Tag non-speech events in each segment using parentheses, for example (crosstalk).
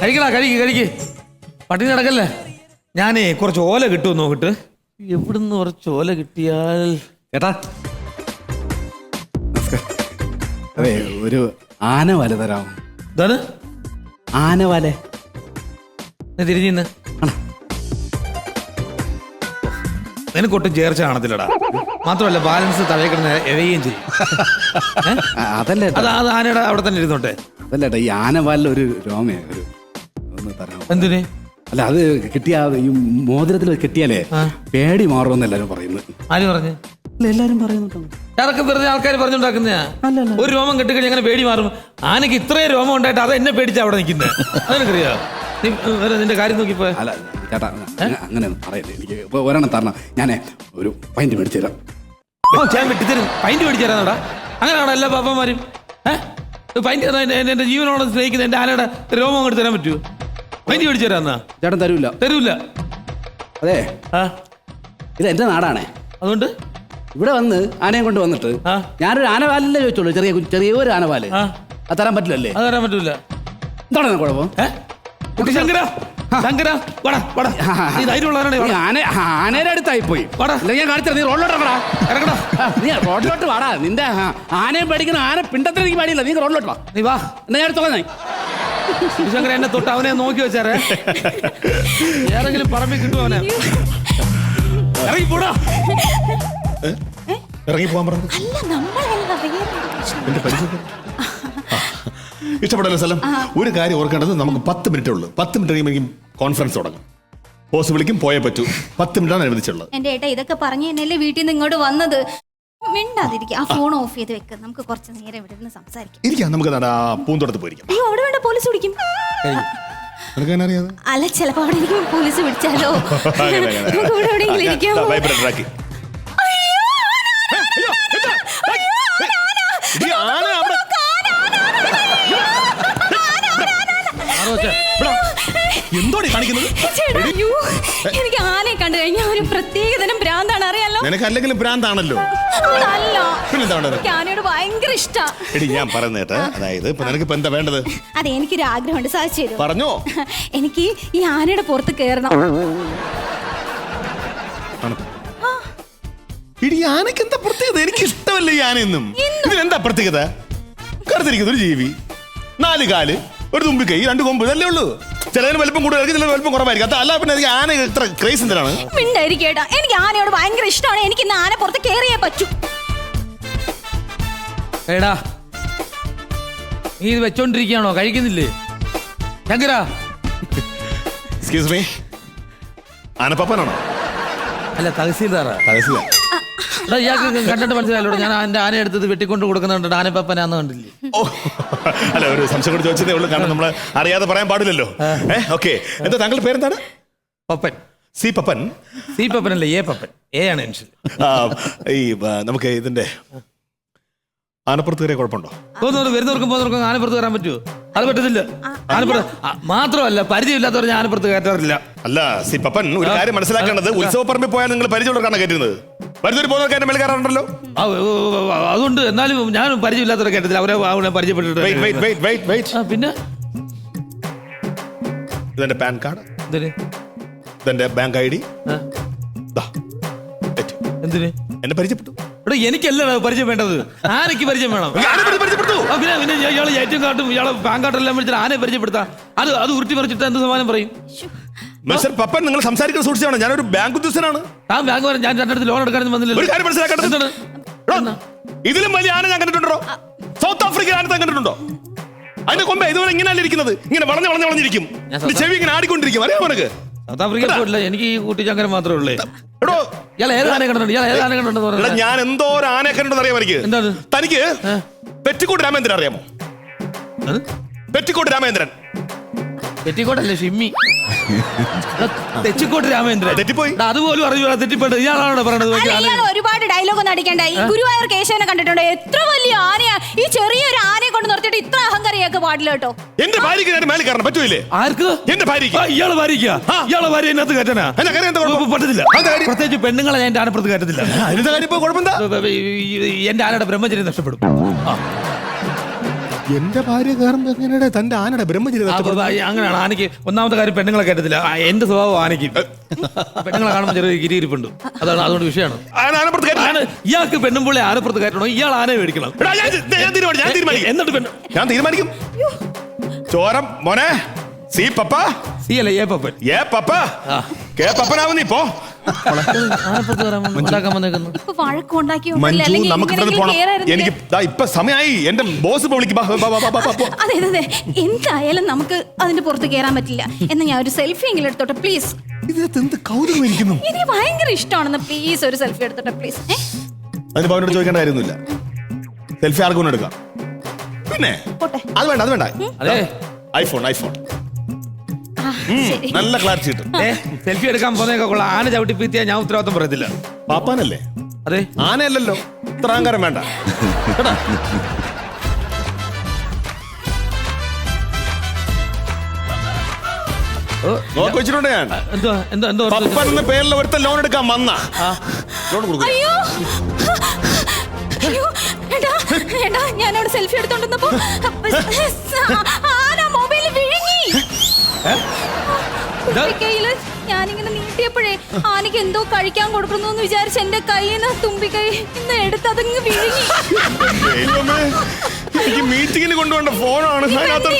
കഴിക്കടാ കഴിക്ക് കഴിക്ക്. പട്ടിണി നടക്കല്ലേ ഞാനേ കുറച്ച് ഓല കിട്ടുമോ നോക്കിട്ട്. എവിടുന്ന് കുറച്ച് ഓല കിട്ടിയാൽ? കേട്ടാ അതെ ഒരു ആന വല തരാമോ? ഇതാണ്? ആന വല. തിരിഞ്ഞു നിന്ന് ആണോ? നിനക്കൊട്ടും ചേർച്ച കാണത്തില്ലടാ. മാത്രമല്ല ബാലൻസ് തലയിൽ കിടന്ന് എഴയുകയും ചെയ്യും. (laughs) അതല്ലേ അതാ ഏട്ടാ. അത് അത് ആനയുടെ അവിടെ തന്നെ ഇരുന്നോട്ടെ. അതല്ല ഏട്ടാ ഈ ആന വല ഒരു രോമയാണ് ഒരു ഒന്ന് തരാം എന്തിന്? അല്ല അത് കിട്ടിയാ ഈ മോതിരത്തിൽ കിട്ടിയാലേ പേടി മാറുമെന്ന് എല്ലാരും പറയുന്നു. ആര് പറഞ്ഞു? അല്ല എല്ലാരും പറയുന്നുണ്ട് അതൊക്കെ വെറുതെ ആൾക്കാർ പറഞ്ഞുണ്ടാക്കുന്നയാ ഒരു രോമം കെട്ടിക്കഴിഞ്ഞ് അങ്ങനെ പേടി മാറും. ആനക്ക് ഇത്രയും രോമം ഉണ്ടായിട്ട് അത് എന്നെ പേടിച്ചാ അവിടെ നിൽക്കുന്നത് അതെനിക്കറിയാ? നീ വേറെ നിന്റെ കാര്യം നോക്കിപ്പോ അല്ല ചേട്ടാ അങ്ങ- അങ്ങനെ പറയല്ലേ. എനിക്ക് ഇപ്പൊ ഒരെണ്ണം തരണം. ഞാനേ ഒരു പൈന്റ് മേടിച്ചു തരാം. ഞാൻ വെട്ടിത്തരും. പൈന്റ് മേടിച്ചു തരാന്നടാ അങ്ങനെയാണോ എല്ലാ പാപ്പന്മാരും? ഏഹ് പൈന്റ് എന്റെ ജീവനോട് സ്നേഹിക്കുന്ന എന്റെ ആനയുടെ രോമം അങ്ങോട്ട് തരാൻ പറ്റുമോ പൈന്റ് മേടിച്ചു തരാന്നാ ചേട്ടൻ തരൂല. തരൂല. അതെ. ആ. ഇത് എന്റെ നാടാണേ. അതുകൊണ്ട്? ഇവിടെ വന്ന് ആനയെ കൊണ്ട് വന്നിട്ട് ആ. ഞാനൊരു ആനപാലല്ലേ ചോദിച്ചോളൂ ചെറിയ കു- ചെറിയ ഒരു ആനപാൽ ആ. അത് തരാൻ പറ്റില്ലല്ലേ? അത് തരാൻ പറ്റൂല. എന്താണ് ഇതിന് കുഴപ്പം? ഏ? കുട്ടി ശങ്കര. ശങ്കര വാടാ വാടാ. നീ ധൈര്യമുള്ളവരാണേ നീ വാടാ ആന ആനയുടെ അടുത്തായി പോയി. വാടാ. അല്ലെങ്കിൽ ഞാൻ കാണിച്ചത് നീ റോഡിലോട്ട് ഇറങ്ങടാ ഇറങ്ങടാ. ആ, നീ റോഡിലോട്ട് വാടാ. നിന്റെ ആ, ആനയെ പേടിക്കുന്ന ആന പിണ്ടത്തിന് എനിക്ക് പാടിയില്ല. നീ റോഡിലോട്ട് വാ. നീ വാ. എന്നാ ഞാൻ കുട്ടി ശങ്കര എന്നെ തൊട്ട് അവനെ നോക്കി വെച്ചാറേ ഏതെങ്കിലും പറമ്പിൽ കിട്ടും അവനെ? ഇറങ്ങി പോടാ. ഇറങ്ങി പോകാൻ പറഞ്ഞു അല്ല നമ്മളല്ല എന്റെ പരിചയം? ഇഷ്ടപ്പെടല്ലോ സ്ഥലം? ഒരു കാര്യം ഓർക്കേണ്ടത് നമുക്ക് പത്ത് മിനിറ്റേ ഉള്ളൂ. പത്ത് മിനിറ്റ് കഴിയുമ്പോഴേക്കും കോൺഫറൻസ് തുടങ്ങും. ബോസ് വിളിക്കും പോയേ പറ്റൂ. പത്ത് മിനിറ്റാണ് അനുവദിച്ചുള്ളത്. എന്റെ ഏട്ടാ ഇതൊക്കെ പറഞ്ഞു തന്നെയല്ലേ വീട്ടിൽ നിന്ന് ഇങ്ങോട്ട് വന്നത്? മിണ്ടാതിരിക്കുക ആ ഫോൺ ഓഫ് ചെയ്ത് വെക്ക് നമുക്ക് കുറച്ച് നേരം ഇവിടെ നിന്ന് സംസാരിക്കാം ഇരിക്കാം നമുക്ക് നട പൂന്തോട്ടത്ത് പോയിരിക്കാം അയ്യോ അവിടെ വേണ്ട പോലീസ് പിടിക്കും നിനക്ക് എങ്ങനെ അറിയാതെ അല്ല ചിലപ്പോ അവിടെ എനിക്ക് പോലീസ് പിടിച്ചാലോ നമുക്ക് ഇവിടെ എവിടെയെങ്കിലും ഇരിക്കാമോ ആന ആറ് വെച്ചേ. എന്തോടി കാണിക്കുന്നത് ചേട്ടാ, അയ്യോ, എനിക്ക് ആനയെ കണ്ടു കഴിഞ്ഞാൽ ഒരു പ്രത്യേക തരം ഭ്രാന്താണ് നിനക്ക് അല്ലെങ്കിലും ഭ്രാന്താണല്ലോ. അതല്ല. പിന്നെന്താ വേണ്ടത്? എനിക്ക് ആനയോട് ഭയങ്കര ഇഷ്ടാ. എടി ഞാൻ പറയുന്നത് അതായത് ഇപ്പൊ നിനക്ക് ഇപ്പൊ എന്താ വേണ്ടത്? അതെ എനിക്കൊരു ആഗ്രഹമുണ്ട്. സാധിച്ചു തരുമോ? പറഞ്ഞോ. എനിക്ക് ഈ ആനയുടെ പുറത്ത് കയറണം ആണ്. ഇടി ആനക്ക് എന്താ പ്രത്യേകത? എനിക്ക് ഇഷ്ടമല്ല ഈ ആനയൊന്നും. ഇതിനെന്താ പ്രത്യേകത? കറുത്തിരിക്കുന്ന ഒരു ജീവി നാല് കാൽ ഒരു തുമ്പി കൈ രണ്ട് കൊമ്പ് ഇതല്ലേ ഉള്ളൂ. ചിലതിന് വലിപ്പം കൂടുതലായിരിക്കും ചിലതിന് വലിപ്പം കുറവായിരിക്കും. അത് അല്ല പിന്നെ എനിക്ക് ആന ഇത്ര ക്രേസ് എന്തിനാണ്? മിണ്ടായിരിക്കേട്ടാ എനിക്ക് ആനയോട് ഭയങ്കര ഇഷ്ടമാണ്. എനിക്ക് ഇന്ന് ആന പുറത്ത് കയറിയേ പറ്റൂ. എടാ നീ ഇത് വെച്ചോണ്ടിരിക്കുകയാണോ? കഴിക്കുന്നില്ലേ? ശങ്കര. എക്സ്ക്യൂസ് മീ ആനപ്പപ്പനാണോ? അല്ല തഹസീൽദാറാ. തഹസില എടാ ഇയാൾക്ക് കണ്ടിട്ട് മനസ്സിലായല്ലോ? ഞാൻ എന്റെ ആന എടുത്തത് വെട്ടിക്കൊണ്ട് കൊടുക്കുന്നുണ്ട്. ആനപ്പനാന്ന് കണ്ടില്ലേ? ഓ. അല്ല ഒരു സംശയം കൂടി ചോദിച്ചതേ ഉള്ളൂ. കാരണം നമ്മൾ അറിയാതെ പറയാൻ പാടില്ലല്ലോ. ഏ ഓക്കെ. എന്താ താങ്കളുടെ പേരെന്താണ്? പപ്പൻ. സി പപ്പൻ. സി പപ്പനല്ല എ പപ്പൻ. എ ആണ് എൻഷിൽ ആ, ഈ നമുക്ക് ഇതിന്റെ ആനപ്പുറത്ത് കയറിയ കുഴപ്പമുണ്ടോ? തോന്നുന്നു വരുന്നവർക്കും പോകുന്നവർക്കും ആനപ്പുറത്ത് കയറാൻ പറ്റുമോ? അത് പറ്റത്തില്ല. ആനപ്പുറത്ത് മാത്രമല്ല പരിചയമില്ലാത്തവർ ഞാൻ ആനപ്പുറത്ത് കയറ്റാറില്ല. അല്ല സി പപ്പൻ ഒരു കാര്യം മനസ്സിലാക്കേണ്ടത് ഉത്സവപ്പറമ്പിൽ പോയാൽ നിങ്ങൾ പരിചയമുള്ളവർക്കാണ് കയറ്റുന്നത്. കയറാറുണ്ടല്ലോ. ഓ, ഓ, ഓ, അതുകൊണ്ട് എന്നാലും ഞാൻ പരിചയമില്ലാത്തവരെ കേട്ടത്തില്ല അവരെ അവനെ പരിചയപ്പെട്ടിട്ടുണ്ട് wait wait wait wait wait ആ, പിന്നെ? ഇതെന്റെ പാൻ കാർഡ്. എന്തിന്? ഇതെന്റെ ബാങ്ക് ഐ ഡി. എന്തിന്? എന്നെ പരിചയപ്പെട്ടു. എടാ എനിക്കല്ല പരിചയം വേണ്ടത്. ആനയ്ക്ക് പരിചയം വേണം. പിന്നെ പിന്നെ ഇയാളെ ഏറ്റവും കാട്ടും ഇയാളെ പാങ്കാട്ടെല്ലാം വിളിച്ചിട്ട് ആനയെ പരിചയപ്പെടുത്താം. അത് അത് ഉരുട്ടി പറിച്ചിട്ട് എന്ത് സമാനം പറയും? മിസ്റ്റർ പപ്പൻ നിങ്ങൾ സംസാരിക്കുന്ന സൂക്ഷിച്ചാണ് ഞാനൊരു ബാങ്ക് ഉദ്യോഗസ്ഥനാണ്. ആ ബാങ്ക് വരാൻ ഞാൻ രണ്ടു ലോൺ എടുക്കാൻ വന്നില്ല ഒരു കാര്യം മനസ്സിലാക്കേണ്ടത്? എടോ, ഇതിലും വലിയ ആന ഞാൻ കണ്ടിട്ടുണ്ടോ? സൗത്ത് ആഫ്രിക്കൻ ആന കണ്ടിട്ടുണ്ടോ? അതിന്റെ കൊമ്പ ഇതുപോലെ ഇങ്ങനെയല്ല ഇരിക്കുന്നത്? ഇങ്ങനെ വളഞ്ഞ് വളഞ്ഞ് വളഞ്ഞിരിക്കും. ചെവി ഇങ്ങനെ ആടിക്കൊണ്ടിരിക്കും. അറിയാം നിനക്ക്? സൗത്ത് ആഫ്രിക്ക പോയിട്ടില്ല. എനിക്ക് ഈ കൂട്ടിച്ചങ്കരം മാത്രമേ ഉള്ളൂ. എടോ. ഇയാൾ ഏത് ആന കണ്ടിട്ടുണ്ട്? ഇയാൾ ഏത് ആന കണ്ടിട്ടുണ്ട് ഞാൻ എന്തോ ഒരു ആനയെ കണ്ടിട്ടുണ്ടെന്ന് അറിയാം എനിക്ക്? എന്താണ്? തനിക്ക് പെറ്റിക്കോട്ട് രാമേന്ദ്രൻ അറിയാമോ? പെറ്റിക്കോട്ട് രാമേന്ദ്രൻ. തെറ്റിക്കോട്ടല്ലേ ഷിമ്മി? തെച്ചിക്കോട്ട് രാമേന്ദ്രൻ. തെറ്റിപ്പോയി. അതുപോലും അറിഞ്ഞു തെറ്റിപ്പോട്ട് ഇയാളാണോ പറയണത് ഒരുപാട് ഡയലോഗ് ഒന്നും അടിക്കണ്ട. ഈ ഗുരുവായൂർ കേശവനെ കണ്ടിട്ടുണ്ട്? എത്ര വലിയ ആനയാ. ഈ ചെറിയൊരു ആനയെ കൊണ്ട് നിർത്തിയിട്ട് ഇത്ര അഹങ്കാരിയൊക്കെ പാടില്ല കേട്ടോ. എന്റെ ഭാര്യക്ക് ഞാൻ മേലെ കയറണം പറ്റൂലേ? ആർക്ക്? എന്റെ ഭാര്യക്ക് ഇയാളെ ഭാര്യയ്ക്കാ? ഇയാളെ ഭാര്യ എന്നത് കയറ്റനാ? പറ്റത്തില്ല? പ്രത്യേകിച്ച് പെണ്ണുങ്ങളെ ഞാൻ എന്റെ ആനപ്പുറത്ത് കയറ്റത്തില്ല എന്റെ ആനയുടെ ബ്രഹ്മചര്യം നഷ്ടപ്പെടും. ആ. എന്റെ ഭാര്യ കയറുമ്പോ എങ്ങനെയാ തന്റെ ആനയുടെ ബ്രഹ്മചര്യ ഈ അങ്ങനെയാണ്. ആനയ്ക്ക് ഒന്നാമത്തെ കാര്യം പെണ്ണുങ്ങളെ കേട്ടത്തില്ല ആ, എന്റെ സ്വഭാവം ആനയ്ക്ക്. പെണ്ണുങ്ങളെ കാണുമ്പോൾ ചെറിയ ഗിരിയിരിപ്പുണ്ട് അതാണ് അതുകൊണ്ട് വിഷയമാണ്. ആന ആനപ്പുറത്ത് കയറ്റില്ല. ആണ് ഇയാൾക്ക് പെണ്ണും പുള്ളി ആനപ്പുറത്ത് കയറ്റണോ? ഇയാൾ ആന മേടിക്കണം. എടാ, ഞാൻ ഞാൻ തീരുമാനിക്കും ഞാൻ തീരുമാനിക്കും. എന്നിട്ട് പെണ്ണ് ഞാൻ തീരുമാനിക്കും. ചോരം മോനെ. സി പപ്പ. സി അല്ല ഏ പപ്പൻ. ഏ പപ്പ. കേ പപ്പനാവും നീ പോ ആനപ്പുറത്ത് കയറാൻ വന്ന് ഉണ്ടാക്കാൻ വന്നേക്കുന്നു. ഇപ്പൊ വഴക്കുണ്ടാക്കി മഞ്ജു നമുക്ക് ഇവിടെ പോണം. എനിക്ക് ദാ ഇപ്പൊ സമയമായി എന്റെ ബോസ് ഇപ്പൊ വിളിക്കും. അതെ അതെ അതെ. എന്തായാലും നമുക്ക് അതിന്റെ പുറത്ത് കയറാൻ പറ്റില്ല. എന്ന് ഞാൻ ഒരു സെൽഫി എങ്കിലും എടുത്തോട്ടെ പ്ലീസ് ഇതിനകത്ത് എന്ത് കൗതുകം ഇരിക്കുന്നു എനിക്ക് ഭയങ്കര ഇഷ്ടമാണെന്ന് പ്ലീസ് ഒരു സെൽഫി എടുത്തോട്ടെ പ്ലീസ് അതിന് പവനോട് ചോദിക്കേണ്ട കാര്യമൊന്നുമില്ല സെൽഫി ആർക്കും എടുക്കാം. പിന്നെ? പോട്ടെ. അത് വേണ്ട അത് വേണ്ട. അതെ. ഐഫോൺ ഐഫോൺ നല്ല ക്ലാരിറ്റി കിട്ടും. ഏ സെൽഫി എടുക്കാൻ പോന്നേക്കെ കൊള്ളാം. ആന ചവിട്ടി പീത്തിയാ ഞാൻ ഉത്തരവാദിത്വം പറയത്തില്ല. പാപ്പാനല്ലേ? അതെ. ആനയല്ലല്ലോ. ഇത്ര അഹങ്കാരം വേണ്ട. കേട്ടാ? ഓ, നോക്കി വെച്ചിട്ടുണ്ട് ഞാൻ. എന്തോ എന്തോ എന്തോ ഓർത്ത് പപ്പൻ എന്ന പേരിൽ ഒരുത്ത ലോൺ എടുക്കാൻ വന്ന. ലോൺ കൊടുക്കും. അയ്യോ. അയ്യോ എടാ എടാ ഞാനവിടെ സെൽഫി എടുത്തോണ്ടിരുന്നപ്പോ (laughs) ആന മൊബൈൽ വിഴുങ്ങി. തുമ്പിക്കൈയിൽ ഞാനിങ്ങനെ നീട്ടിയപ്പോഴേ ആനയ്ക്ക് എന്തോ കഴിക്കാൻ കൊടുക്കുന്നു എന്ന് വിചാരിച്ച് എന്റെ കയ്യിൽ നിന്ന് തുമ്പിക്കൈ ഇന്ന് എടുത്ത് അതങ്ങ് വിഴുങ്ങി. ദൈവമേ, എനിക്ക് മീറ്റിങ്ങിന് കൊണ്ടുപോകേണ്ട ഫോണാണ്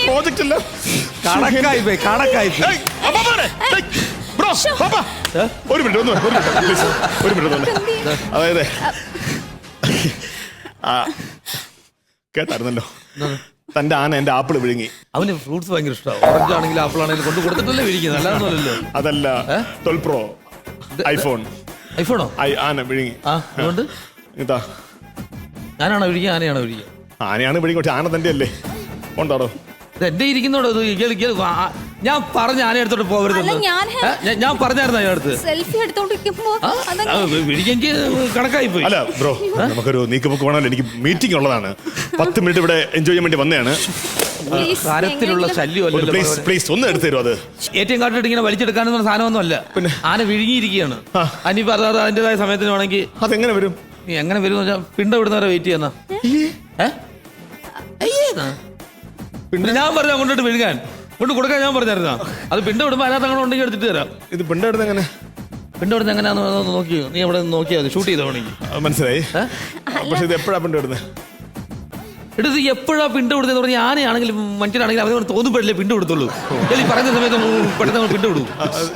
പ്രോജക്റ്റ് ഇല്ല കണക്കായി പോയി കണക്കായി പോയി. ഏയ്, അപ്പാ പോരെ. ഏയ്, ബ്രോ, പാപ്പാ. ഒരു മിനിറ്റ് ഒന്ന് ഒരു മിനിറ്റ് ഒരു മിനിറ്റ് ഒന്ന് അതായത് ആ. കേട്ടായിരുന്നല്ലോ. തന്റെ ആന എന്റെ ആപ്പിൾ വിഴുങ്ങി. അവന് ഫ്രൂട്ട്സ് ഭയങ്കര ഇഷ്ടമാണ് ഓറഞ്ച് ആണെങ്കിലും ആപ്പിൾ ആണെങ്കിലും കൊണ്ട് കൊടുത്തിട്ടല്ലേ വിരിക്കുന്നത് അതല്ല ട്വൽവ് പ്രോ ഐഫോൺ ഐഫോണോ ആന വിഴുങ്ങി. ആ അതുകൊണ്ട്? ഇതാ. ഞാനാണോ വിഴിക്കുക ആനയാണോ വിഴിക്കുക ആനയാണ് വിഴുങ്ങി പക്ഷെ ആന തന്റെ അല്ലേ ഉണ്ടോ ഇത് എന്റെ ഇരിക്കുന്നോടോ? ഇത് ഞാൻ പറഞ്ഞ ആന എടുത്തോട്ട് പോകരുത് ഞാൻ- പറഞ്ഞായിരുന്നു ഞാൻ- അടുത്ത് പറഞ്ഞായിരുന്നു അതിനടുത്ത് സെൽഫി എടുത്തോണ്ടിരിക്കുമ്പോ കണക്കായി പോയി അല്ല ബ്രോ നമുക്കൊരു നീക്കമൊക്കെ വേണമല്ലോ എനിക്ക് മീറ്റിംഗ് ഉള്ളതാണ്. പത്ത് മിനിറ്റ് ഇവിടെ എൻജോയ് ചെയ്യാൻ വേണ്ടി വന്നതാണ്. തരത്തിലുള്ള എങ്ങനെയെങ്കിലും- പ്ലീസ് പ്ലീസ് ഒന്ന് എടുത്തു അത്? ഏറ്റവും കാട്ടിട്ട് ഇങ്ങനെ വലിച്ചെടുക്കാനൊന്നും സാധനമൊന്നും അല്ല പിന്നെ? ആന വിഴുങ്ങിയിരിക്കുകയാണ്. അനിപ്പോ അത് അത് അതിന്റേതായ സമയത്തിന് വേണമെങ്കിൽ അതെങ്ങനെ വരും? നീ എങ്ങനെ വരും വെച്ചാൽ പിണ്ട വിടുന്നവരെ വെയിറ്റ് ചെയ്യുന്ന. ഞാൻ പറഞ്ഞു കൊണ്ടിട്ട് വിഴുകാൻ കൊണ്ട് കൊടുക്കാൻ ഞാൻ പറഞ്ഞായിരുന്നു. അത് പിണ്ട വിടുമ്പോ അതിനകത്ത് അങ്ങനെ ഉണ്ടെങ്കിൽ എടുത്തിട്ട് തരാം. ഇത് പിണ്ടെടുത്ത് എങ്ങനെ? പിണ്ട വിടുന്ന എങ്ങനെയാന്ന് നോക്കി നീ അവിടെ നോക്കിയാൽ മതി. ഷൂട്ട് ചെയ്തോ വേണമെങ്കിൽ? മനസ്സിലായി? പക്ഷെ ഇത് എപ്പോഴാ പിണ്ടെടുന്നത് എടുത്ത് എപ്പോഴാ പിണ്ട വിടുന്നത് പറഞ്ഞാൽ ആനയാണെങ്കിലും മനുഷ്യനാണെങ്കിലും അവരെ തോന്നുമ്പോഴല്ലേ പിണ്ട കൊടുത്തുള്ളൂ. ഈ പറയുന്ന സമയത്ത് പെട്ടെന്ന് പിണ്ട വിടും.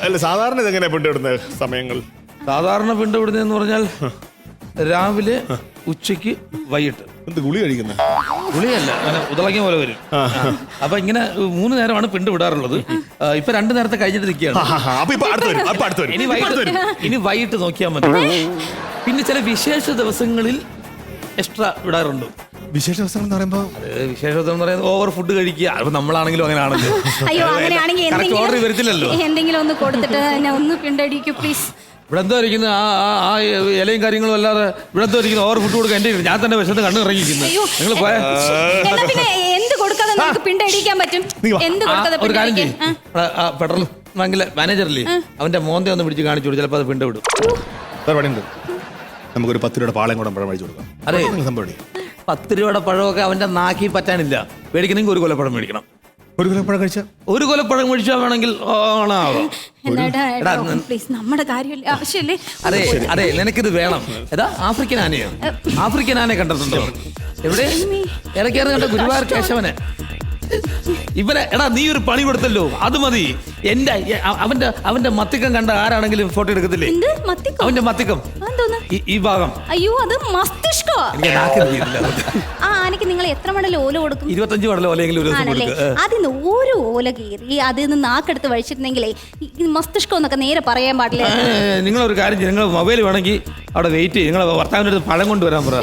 അല്ല സാധാരണ ഇത് എങ്ങനെയാ പിണ്ടെടുന്നത് സമയങ്ങൾ? സാധാരണ പിണ്ട വിടുന്നതെന്ന് പറഞ്ഞാൽ രാവിലെ ഉച്ചയ്ക്ക് വൈകിട്ട്. എന്ത് ഗുളി കഴിക്കുന്നത് ഗുളിയല്ല അങ്ങനെ ഉതളങ്ങിയ പോലെ വരും. അപ്പൊ ഇങ്ങനെ മൂന്ന് നേരമാണ് പിണ്ട് വിടാറുള്ളത്. ഇപ്പൊ രണ്ടു നേരത്തെ കഴിഞ്ഞിട്ടിരിക്കുകയാണ് അപ്പൊ ഇപ്പൊ അടുത്ത് വരും അപ്പൊ അടുത്ത് വരും ഇനി വൈകിട്ട് വരും. ഇനി വൈകിട്ട് നോക്കിയാൽ മതി. പിന്നെ ചില വിശേഷ ദിവസങ്ങളിൽ എക്സ്ട്രാ വിടാറുണ്ട്. വിശേഷ ദിവസം എന്ന് പറയുമ്പോ? അത് വിശേഷ ദിവസം എന്ന് പറയുന്നത് ഓവർ ഫുഡ് കഴിക്കുക. അപ്പൊ നമ്മളാണെങ്കിലും അങ്ങനെ ആണല്ലോ അയ്യോ അങ്ങനെയാണെങ്കിൽ കറക്റ്റ് ഓർഡർ വരത്തില്ലല്ലോ. എന്തെങ്കിലും ഒന്ന് കൊടുത്തിട്ട് എന്നെ ഒന്ന് പിണ്ടടിക്കൂ പ്ലീസ് ഇവിടെ എന്തോ ഇരിക്കുന്ന ആ ആ- ആ ഇലയും കാര്യങ്ങളും അല്ലാതെ ഇവിടെ എന്തോ ഇരിക്കുന്ന ഓവർ ഫുഡ് കൊടുക്കാൻ എന്റെ ഞാൻ തന്നെ വിശന്ന് കണ്ണ് ഇറങ്ങിയിരിക്കുന്നു. അയ്യോ നിങ്ങൾ പോയ എന്നാ പിന്നെ എന്ത് കൊടുക്കാതെ നമുക്ക് പിണ്ടടിക്കാൻ പറ്റും? നീ വാ. എന്ത് കൊടുക്കാതെ ഒരു കാര്യം പിണ്ടടിക്കാൻ ചെയ്യും. പെട്രോൾ ബാങ്കിലെ മാനേജറില്ലേ? അവന്റെ മോന്തെ ഒന്ന് പിടിച്ച് കാണിച്ചു കൊടുക്കും ചിലപ്പോൾ അത് പിണ്ട വിടും. നമുക്കൊരു പത്ത് രൂപയുടെ പാളയം കൂടെ പഴം മേടിച്ചു കൊടുക്കാം. അതെ. സംഭവം പത്ത് രൂപയുടെ പഴമൊക്കെ അവന്റെ നാക്കി പറ്റാനില്ല. മേടിക്കണമെങ്കിൽ ഒരു കൊല്ലപ്പഴം മേടിക്കണം. ഒരു കൊലപ്പഴം കഴിച്ച? ഒരു കൊലപ്പഴം കഴിച്ചാ വേണമെങ്കിൽ ഓണാവാം പ്ലീസ് നമ്മുടെ കാര്യമല്ലേ. ആവശ്യമല്ലേ അതെ അതെ നിനക്കിത് വേണം. ഏതാ ആഫ്രിക്കൻ ആനയോ? ആഫ്രിക്കൻ ആനയെ കണ്ടിട്ടുണ്ടോ? എവിടെ? ഇടയ്ക്കേറെ കണ്ട ഗുരുവായൂർ കേശവനെ. ഇവനെ എടാ നീ ഒരു പണി കൊടുത്തല്ലോ. അത് മതി. എന്റെ അവന്റെ അവന്റെ മത്തിക്കം കണ്ട ആരാണെങ്കിലും ഫോട്ടോ എടുക്കത്തില്ലേ? എന്ത്? മത്തിക്കോ? അവന്റെ മത്തിക്കം. ഈ- ഈ ഭാഗം. അയ്യോ അത് മസ്തിഷ്കോ. ആ ആനയ്ക്ക് നിങ്ങൾ എത്ര മണൽ ഓല കൊടുക്കും? ഇരുപത്തഞ്ച് കടലോ ഓലെങ്കിലും ഒരു ദിവസം ആണല്ലേ? ഏ. അതിന്ന് ഒരു ഓല കീറി അതിൽ നിന്ന് നാക്കെടുത്ത് വഴിച്ചിരുന്നെങ്കിലേ ഈ മസ്തിഷ്കം എന്നൊക്കെ നേരെ പറയാൻ പാടില്ല? നിങ്ങൾ ഒരു കാര്യം നിങ്ങൾ മൊബൈൽ വേണമെങ്കിൽ അവിടെ വെയിറ്റ് ചെയ്യും. നിങ്ങൾ ഭർത്താവിന്റെ അടുത്ത് പഴം കൊണ്ടുവരാൻ പറ.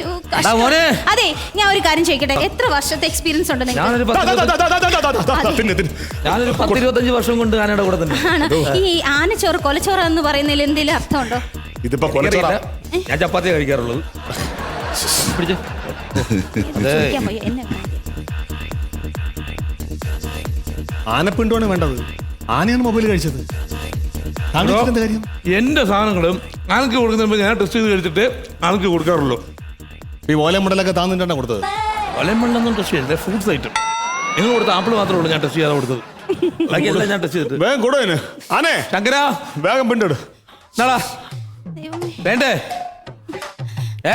അതെ ഞാൻ ഒരു കാര്യം ചോദിക്കട്ടെ? എത്ര വർഷത്തെ എക്സ്പീരിയൻസ് ഉണ്ട് നിങ്ങൾക്ക്? ഞാനൊരു ഞാനൊരു പത്ത് വർഷം കൊണ്ട് ആനയുടെ കൂടെ തന്നെ. ഈ ആനച്ചോറ് കൊലച്ചോറ് എന്ന് പറയുന്നതിൽ എന്തെങ്കിലും അർത്ഥമുണ്ടോ? ഇതിപ്പോ കൊലച്ചോറ. ഞാൻ ചപ്പാത്തി കഴിക്കാറുള്ളത്. ആനപ്പിണ്ടോ ഇത് ചോദിക്കാൻ പോയി? എന്നെ ആനപ്പിണ്ടുമാണ് വേണ്ടത്. ആനയാണ് മൊബൈൽ കഴിച്ചത്. എന്താ കാര്യം? എന്റെ സാധനങ്ങളും ആൾക്ക് കൊടുക്കുന്ന ഞാൻ ടെസ്റ്റ് ചെയ്ത് കഴിച്ചിട്ട് ആൾക്ക് കൊടുക്കാറുള്ളൂ. ഈ ഓല മുടലൊക്കെ താന്നിട്ടാണ് കൊടുത്തത്? ഒലമണ്ണൊന്നും ടെസ്റ്റ് ചെയ്തില്ല ഫ്രൂട്ട്സ് ഐറ്റം നിങ്ങൾ കൊടുത്ത ആപ്പിൾ മാത്രമേ ഉള്ളൂ ഞാൻ ടെസ്റ്റ് ചെയ്യാതെ കൊടുത്തത്. ബാക്കിയെല്ലാം ഞാൻ ടെസ്റ്റ് ചെയ്തിട്ട്. വേഗം കൊടു അതിന്. ആനേ ശങ്കരാ. വേഗം പിണ്ടെടു. എന്നാടാ ദൈവമേ. വേണ്ടേ? ഏ?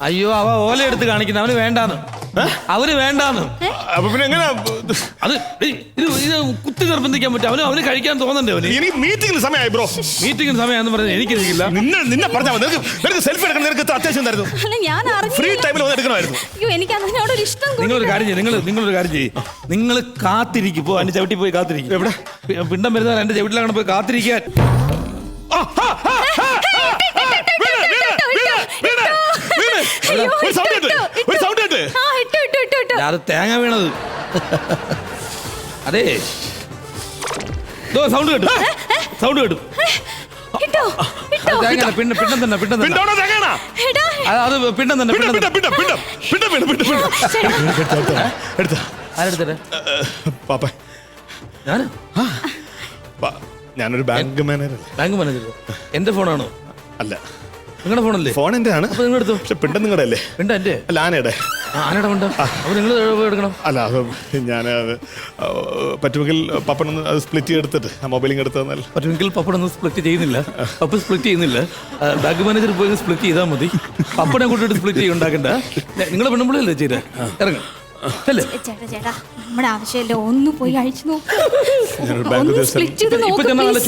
അയ്യോ അവ ഓല എടുത്ത് കാണിക്കുന്ന. അവന് വേണ്ടാന്ന്. അവന് വേണ്ടാന്ന്. അപ്പൊ പിന്നെ എങ്ങനെ? അത് ഇത് ഇത് കുത്തി നിർബന്ധിക്കാൻ പറ്റും. അവന് അവന് കഴിക്കാൻ തോന്നണ്ടേ അവന്? എനിക്ക് മീറ്റിംഗിന് സമയമായി ബ്രോ മീറ്റിംഗിന് സമയമാണെന്ന് എനിക്ക് എനിക്കറിയില്ല നിന്നെ നിന്നെ പറഞ്ഞാൽ മതി. നിനക്ക് നിനക്ക് സെൽഫി എടുക്കണം. നിനക്ക് അത്യാവശ്യം തരുന്നു. ഫ്രീ ടൈമിൽ ഒന്ന് എടുക്കണമായിരുന്നു. എനിക്ക് അതിനോടൊരു ഇഷ്ടം കൂടി നിങ്ങളൊരു കാര്യം ചെയ്യും. നിങ്ങൾ നിങ്ങളൊരു കാര്യം ചെയ്യും. നിങ്ങൾ കാത്തിരിക്കും. പോ എന്റെ ചവിട്ടി പോയി കാത്തിരിക്കും. എവിടെ? പിണ്ടം വരുന്ന എന്റെ ചവിട്ടിലാണ് പോയി കാത്തിരിക്കാൻ ആ, ആ, ആ, ആ, ആ, ആ, വീണ്, വീണ്, വീണ്, വീണ്, വീണ്. അയ്യോ, ഒരു സൗണ്ട് കേട്ട് ഒരു സൗണ്ട് കേട്ട്. ആ ഇട്ടു ഇട്ടു ഇട്ടു ഇട്ടു. അത് തേങ്ങ വീണത്. അതെ. സൗണ്ട് കേട്ടു. സൗണ്ട് കേട്ടു. ഇട്ടോ ഇട്ടോ. അത് തേങ്ങ പിണ്ടം പിണ്ടം തന്നെ പിണ്ടം തന്നെ. പിണ്ടോണോ തേങ്ങാണോ എടാ. അത് അത് പിണ്ടം തന്നെ പിണ്ടം പിണ്ടം പിണ്ടം തന്നെ. പിണ്ടം പിണ്ടം പിണ്ടം പിണ്ടം പിണ്ടം പിണ്ടം ചേട്ടാ എടുത്ത ആരെടുത്തേ പാപ്പ. ഞാൻ ഞാനൊരു ബാങ്ക് മാനേജർ ബാങ്ക് മാനേജർ. എന്റെ ഫോണാണോ? അല്ല. നിങ്ങളുടെ ഫോണല്ലേ? ഫോൺ എന്റെ ആണ് അപ്പൊ നിങ്ങൾ എടുത്തു പക്ഷെ പിണ്ട നിങ്ങളുടെ അല്ലേ? പിണ്ട എന്റെ അല്ല ആനയുടെ ആനയുടെ ഉണ്ട് അപ്പൊ നിങ്ങൾ എടുക്കണം? അല്ല അത് ഞാൻ അത് പറ്റുമെങ്കിൽ പപ്പനൊന്ന് അത് സ്പ്ലിറ്റ് ചെയ്തെടുത്തിട്ട് ആ മൊബൈലിങ് എടുത്ത് തന്നാൽ. പറ്റുമെങ്കിൽ പപ്പടൊന്നും സ്പ്ലിറ്റ് ചെയ്യുന്നില്ല. പപ്പ സ്പ്ലിറ്റ് ചെയ്യുന്നില്ല. ബാങ്ക് മാനേജർ പോയി സ്പ്ലിറ്റ് ചെയ്താൽ മതി. പപ്പനെ കൂട്ടിട്ട് സ്പ്ലിറ്റ് ചെയ്യും ഉണ്ടാക്കണ്ട. നിങ്ങളെ പെണ്ണുമ്പോഴല്ലേ ചെയ്തേ? ഇറങ്ങും. ഒന്ന് പോയി അഴിച്ചു നോക്ക്.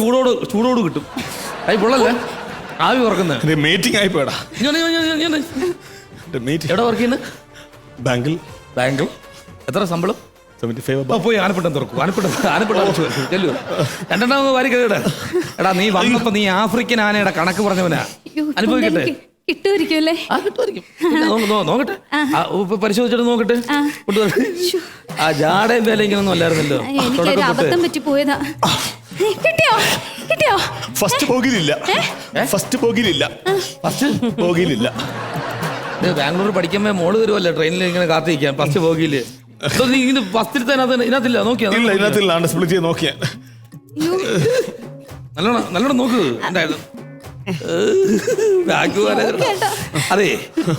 ചൂടോട് ചൂടോട് കിട്ടും. ആയി പൊള്ളല്ലേ? ആവി ഉറക്കുന്നത് മീറ്റിംഗ് ആയി പോയടാ. എവിടെ വർക്ക് ചെയ്യുന്നത് ബാങ്കിൽ. ബാങ്കിൽ. എത്ര ശമ്പളം? പോയി ആനപ്പെട്ടം തുറക്കും. ആനപ്പെട്ടം ആനപ്പെട്ടം ചെല്ലു. രണ്ടെണ്ണാമത് വാരി കഴിയടാ എടാ നീ വന്നപ്പോ നീ ആഫ്രിക്കൻ ആനയുടെ കണക്ക് പറഞ്ഞവനാ. അനുഭവിക്കട്ടെ. എന്തായാലും കിട്ടുമായിരിക്കും അല്ലേ? ആ കിട്ടുമായിരിക്കും. നോക്കട്ടെ. ആ, ഉപ്പ് പരിശോധിച്ചിട്ട് നോക്കട്ടെ. ആ. ജാടയും ആ ഇങ്ങനൊന്നും അല്ലായിരുന്നല്ലോ. അബദ്ധം പറ്റി പോയതാ. കിട്ടിയോ? കിട്ടിയോ? ഫസ്റ്റ് പോകിലില്ല. ഫസ്റ്റ് പോകിലില്ല. ഫസ്റ്റ് പോകിലില്ല. ഇത് ബാംഗ്ലൂർ പഠിക്കുമ്പോ മോൾ വരുമല്ലോ ട്രെയിനിൽ ഇങ്ങനെ കാത്തിരിക്കാൻ? ഫസ്റ്റ് ഇങ്ങനെ ഫസ്റ്റിലത്തെ ഇതിനകത്തില്ല നോക്കിയാ ഇല്ല സ്പ്ലിറ്റ് ചെയ്ത് നോക്കിയാ. നല്ലോണം നല്ലോണം നോക്ക്. എന്തായാലും. അതെ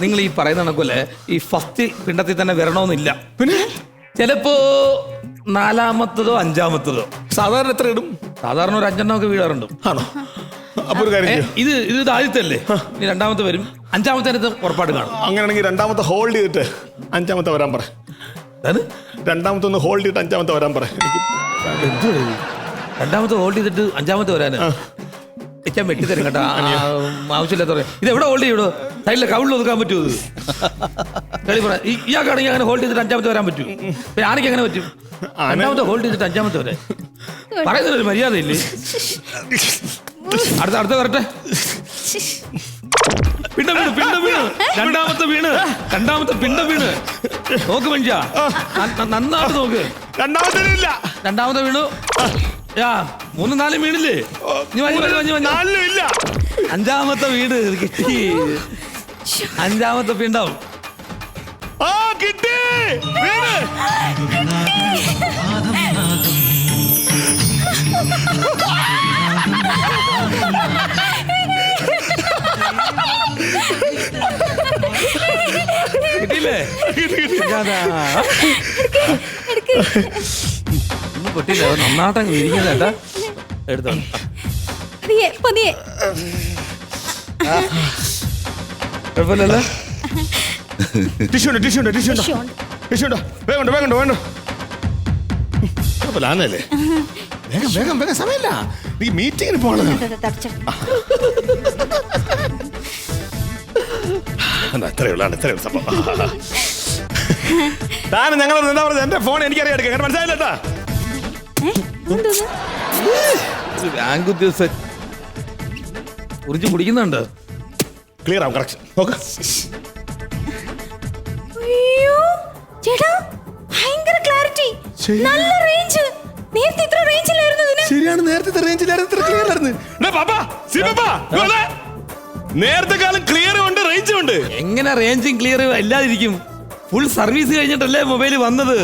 നിങ്ങൾ ഈ പറയുന്ന കണക്കല്ലേ ഈ ഫസ്റ്റ് പിണ്ടത്തിൽ തന്നെ വരണമെന്നില്ല. പിന്നെ? ചിലപ്പോ നാലാമത്തതോ അഞ്ചാമത്തതോ. സാധാരണ എത്ര ഇടും? സാധാരണ ഒരു അഞ്ചെണ്ണം ഒക്കെ വീഴാറുണ്ട്. ആണോ? അപ്പൊ ഒരു കാര്യം ഏ, ചെയ്യ്. ഇത് ഇത് ആദ്യത്തെ അല്ലേ ഇനി രണ്ടാമത്തെ വരും. അഞ്ചാമത്തെ അതിനകത്ത് ഉറപ്പാട് കാണും. അങ്ങനെയാണെങ്കിൽ രണ്ടാമത്തെ ഹോൾഡ് ചെയ്തിട്ട് അഞ്ചാമത്തെ വരാൻ പറ. രണ്ടാമത്തെ ഒന്ന് ഹോൾഡ് ചെയ്തിട്ട് അഞ്ചാമത്തെ വരാൻ പറ. എനിക്ക് എന്തുവാ ഇത്? രണ്ടാമത്തെ ഹോൾഡ് ചെയ്തിട്ട് അഞ്ചാമത്തെ വരാന്? വെച്ചാൽ വെട്ടിത്തരും കേട്ടോ. ആവശ്യമില്ലാത്ത പറയാം. ഇത് എവിടെ ഹോൾഡ് ചെയ്യണോ? സൈഡിലെ കൗണ്ടിൽ ഒതുക്കാൻ പറ്റുമോ ഇത്? കളി പറ. ഇയാൾക്കാണെങ്കിൽ അങ്ങനെ ഹോൾഡ് ചെയ്തിട്ട് അഞ്ചാമത്തെ വരാൻ പറ്റൂ പിന്നെ ആനയ്ക്ക് അങ്ങനെ പറ്റും. അഞ്ചാമത്തെ ഹോൾഡ് ചെയ്തിട്ട് അഞ്ചാമത്തെ വരാൻ പറയുന്നൊരു മര്യാദയില്ലേ? അടുത്ത അടുത്ത വരട്ടെ. പിണ്ട വീണ് പിണ്ട വീണ്. രണ്ടാമത്തെ വീണ്. രണ്ടാമത്തെ പിണ്ട വീണ്. നോക്ക് മഞ്ച നന്നായിട്ട് നോക്ക്. രണ്ടാമത്തെ ഇല്ല രണ്ടാമത്തെ വീണു. യാ. മൂന്ന് നാല് നാലിലും ഇല്ല. അഞ്ചാമത്തെ വീട് കിട്ടി. അഞ്ചാമത്തെ പിണ്ടാവും ആ കിട്ടി. വീണ് കിട്ടിയില്ലേ? പൊട്ടില്ല ഒന്നും പൊട്ടിയില്ല? എടുത്തോ. പതിയെ പതിയെ കുഴപ്പമില്ലല്ലോ? ടിഷ്യൂ ഉണ്ട് ടിഷ്യൂ ഉണ്ട് ടിഷ്യൂ ഉണ്ടോ. ടിഷ്യൂ ഉണ്ട്. ടിഷ്യൂ ഉണ്ടോ. വേഗം വേഗം വേഗം ഉണ്ട്. കുഴപ്പമില്ല ആനല്ലേ വേഗം വേഗം വേഗം സമയമില്ല. നീ മീറ്റിങ്ങിന് പോകണം. ഇത്രയേ ഉള്ളൂ ഇത്രയേ ഉള്ളൂ സംഭവം. താൻ ഞങ്ങൾ എന്താ പറഞ്ഞത് എന്റെ ഫോൺ എനിക്കറിയാം എടുക്കാം കാരണം മനസ്സിലായില്ലേട്ടാ ഒരു ബാങ്ക് ഉദ്യോഗസ്ഥൻ കുറിച്ച് കുടിക്കുന്നുണ്ട്. ക്ലിയർ ആവും കറക്റ്റ് നോക്ക്. അയ്യോ ചേട്ടാ ഭയങ്കര ക്ലാരിറ്റി ശരി. നല്ല റേഞ്ച് നേരത്തെ ഇത്ര റേഞ്ചിലായിരുന്നു ഇതിന്. ശരിയാണ് നേരത്തെ റേഞ്ചിലായിരുന്നു ഇത്ര ക്ലിയർ ആയിരുന്നു. ഡേ പാപ്പാ, സി പാപ്പാ, ഇങ്ങ് വന്നേ. നേരത്തെ കാലം ക്ലിയറും ഉണ്ട് റേഞ്ചും ഉണ്ട്. എങ്ങനെ റേഞ്ചും ക്ലിയർ ഇല്ലാതിരിക്കും? ഫുൾ സർവീസ് കഴിഞ്ഞിട്ടല്ലേ മൊബൈൽ വന്നത്?